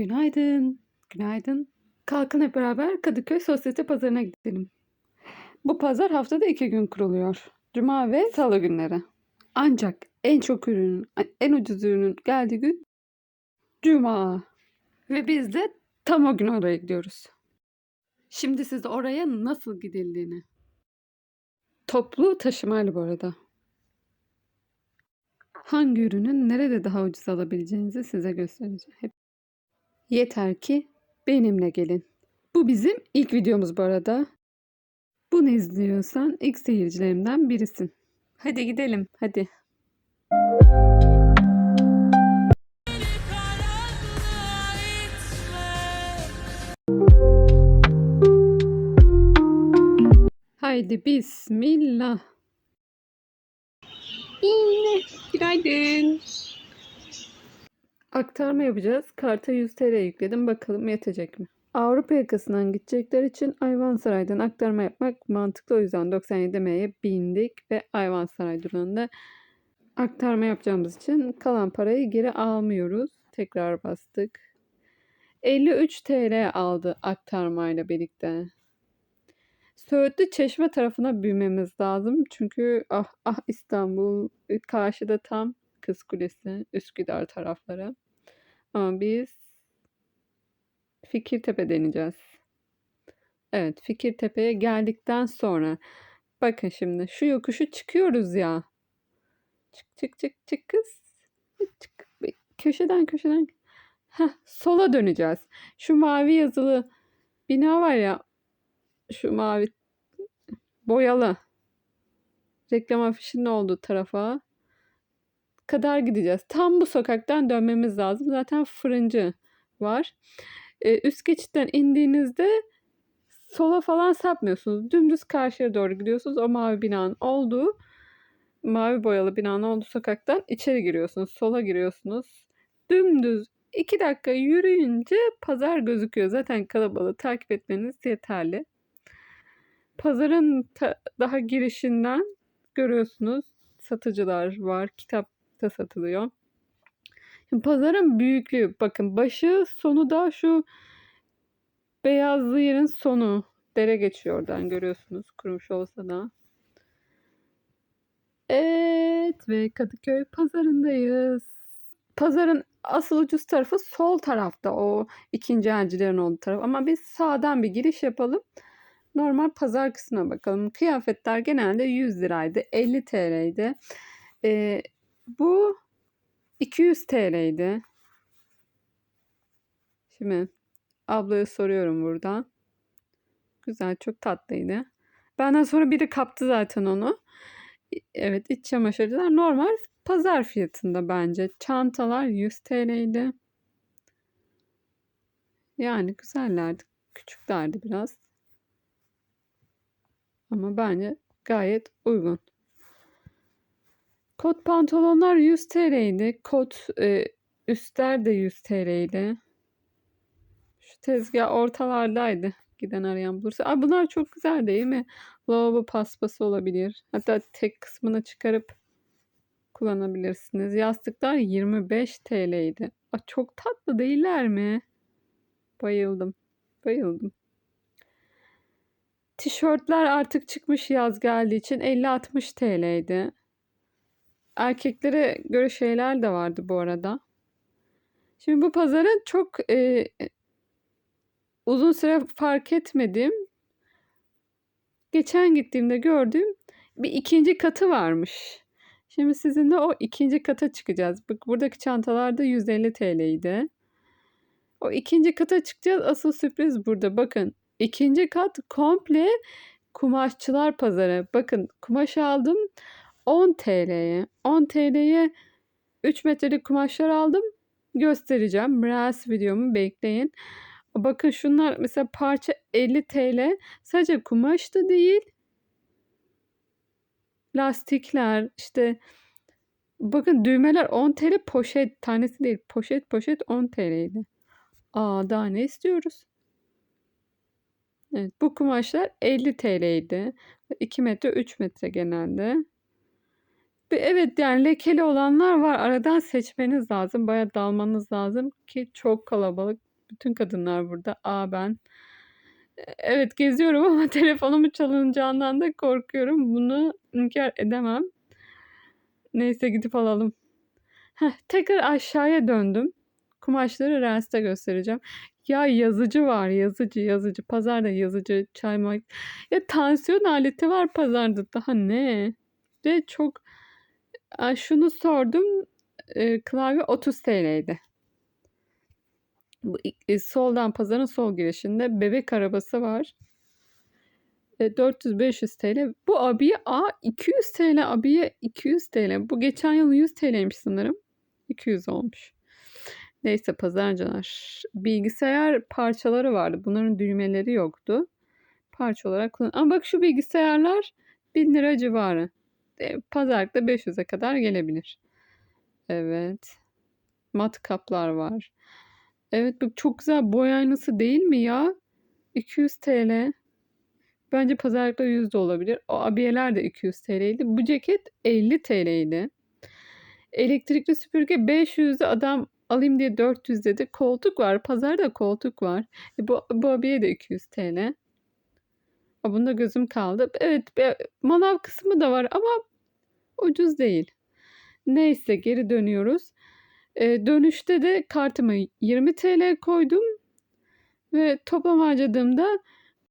Günaydın. Günaydın. Kalkın hep beraber Kadıköy Sosyete Pazarı'na gidelim. Bu pazar haftada iki gün kuruluyor. Cuma ve Salı günleri. Ancak en çok ürünün, en ucuz ürünün geldiği gün Cuma. Ve biz de tam o gün oraya gidiyoruz. Şimdi size oraya nasıl gidildiğini. Toplu taşımayla bu arada. Hangi ürünün nerede daha ucuz alabileceğinizi size göstereceğim. Hep Yeter ki benimle gelin. Bu bizim ilk videomuz bu arada. Bunu izliyorsan ilk seyircilerimden birisin. Hadi gidelim, hadi. Haydi bismillah. Günaydın. Aktarma yapacağız. Karta 100 TL yükledim. Bakalım yetecek mi? Avrupa yakasından gidecekler için Ayvansaray'dan aktarma yapmak mantıklı. O yüzden 97M'ye bindik ve Ayvansaray durağında aktarma yapacağımız için kalan parayı geri almıyoruz. Tekrar bastık. 53 TL aldı aktarmayla birlikte. Söğütlü Çeşme tarafına büyümemiz lazım. Çünkü ah ah İstanbul karşıda tam Kız Kulesi, Üsküdar tarafları. Ama biz Fikirtepe deneyeceğiz. Evet, Fikirtepe'ye geldikten sonra bakın şimdi şu yokuşu çıkıyoruz ya. Çık çık çık çık kız. Çık. Köşeden köşeden. Heh, sola döneceğiz. Şu mavi yazılı bina var ya. Şu mavi boyalı. Reklam afişinin olduğu tarafa kadar gideceğiz. Tam bu sokaktan dönmemiz lazım. Zaten fırıncı var. Ee, üst geçitten indiğinizde sola falan sapmıyorsunuz. Dümdüz karşıya doğru gidiyorsunuz. O mavi binanın olduğu mavi boyalı binanın olduğu sokaktan içeri giriyorsunuz. Sola giriyorsunuz. Dümdüz iki dakika yürüyünce pazar gözüküyor. Zaten kalabalığı takip etmeniz yeterli. Pazarın daha girişinden görüyorsunuz satıcılar var. Kitap da satılıyor. Şimdi pazarın büyüklüğü bakın başı sonu da şu beyazlı yerin sonu. Dere geçiyor oradan görüyorsunuz kurumuş olsa da. Evet ve Kadıköy pazarındayız. Pazarın asıl ucuz tarafı sol tarafta o ikinci elcilerin olduğu taraf. Ama biz sağdan bir giriş yapalım. Normal pazar kısmına bakalım. Kıyafetler genelde 100 liraydı. 50 TL'ydi. Ee, bu 200 TL'ydi. Şimdi ablaya soruyorum buradan. Güzel, çok tatlıydı. Benden sonra biri kaptı zaten onu. Evet, iç çamaşırcılar normal pazar fiyatında bence. Çantalar 100 TL'ydi. Yani güzellerdi. Küçüklerdi biraz. Ama bence gayet uygun. Kot pantolonlar 100 TL'ydi. Kot e, üstler de 100 TL'ydi. Şu tezgah ortalardaydı. Giden arayan bulursa. Aa, bunlar çok güzel değil mi? Lavabo paspası olabilir. Hatta tek kısmını çıkarıp kullanabilirsiniz. Yastıklar 25 TL'ydi. Aa, çok tatlı değiller mi? Bayıldım. Bayıldım. Tişörtler artık çıkmış yaz geldiği için 50-60 TL'ydi. Erkeklere göre şeyler de vardı bu arada. Şimdi bu pazarı çok e, uzun süre fark etmedim. Geçen gittiğimde gördüğüm bir ikinci katı varmış. Şimdi sizinle o ikinci kata çıkacağız. Buradaki çantalar da 150 TL'ydi. O ikinci kata çıkacağız. Asıl sürpriz burada. Bakın ikinci kat komple kumaşçılar pazarı. Bakın kumaş aldım 10 TL'ye. 10 TL'ye 3 metrelik kumaşlar aldım. Göstereceğim. Reels videomu bekleyin. Bakın şunlar mesela parça 50 TL. Sadece kumaş da değil. Lastikler işte bakın düğmeler 10 TL poşet tanesi değil. Poşet poşet 10 TL'ydi. Aa daha ne istiyoruz? Evet bu kumaşlar 50 TL'ydi. 2 metre 3 metre genelde. Evet yani lekeli olanlar var. Aradan seçmeniz lazım. Baya dalmanız lazım ki çok kalabalık. Bütün kadınlar burada. Aa ben. E, Evet geziyorum ama telefonumu çalınacağından da korkuyorum. Bunu inkar edemem. Neyse gidip alalım. Heh, tekrar aşağıya döndüm. Kumaşları Reels'te göstereceğim. Ya yazıcı var yazıcı yazıcı. Pazarda yazıcı çaymak. Ya tansiyon aleti var pazarda. Daha ne? Ve çok şunu sordum. e, klavye 30 TL'ydi. Bu, e, soldan pazarın sol girişinde bebek arabası var. E, 400-500 TL. Bu abiye a 200 TL abiye 200 TL. Bu geçen yıl 100 TL'ymiş sanırım. 200 olmuş. Neyse pazarcılar. Bilgisayar parçaları vardı. Bunların düğmeleri yoktu. Parça olarak kullan. Ama bak şu bilgisayarlar 1000 lira civarı. Pazarlıkta 500'e kadar gelebilir. Evet. Mat kaplar var. Evet bu çok güzel boy aynası değil mi ya? 200 TL. Bence pazarlıkta 100 de olabilir. O abiyeler de 200 TL'ydi. Bu ceket 50 TL'ydi. Elektrikli süpürge 500'de adam alayım diye 400 dedi. Koltuk var. Pazarda koltuk var. E bu, bu abiye de 200 TL. Bunda gözüm kaldı. Evet manav kısmı da var ama ucuz değil. Neyse geri dönüyoruz. E, dönüşte de kartıma 20 TL koydum. Ve toplam harcadığımda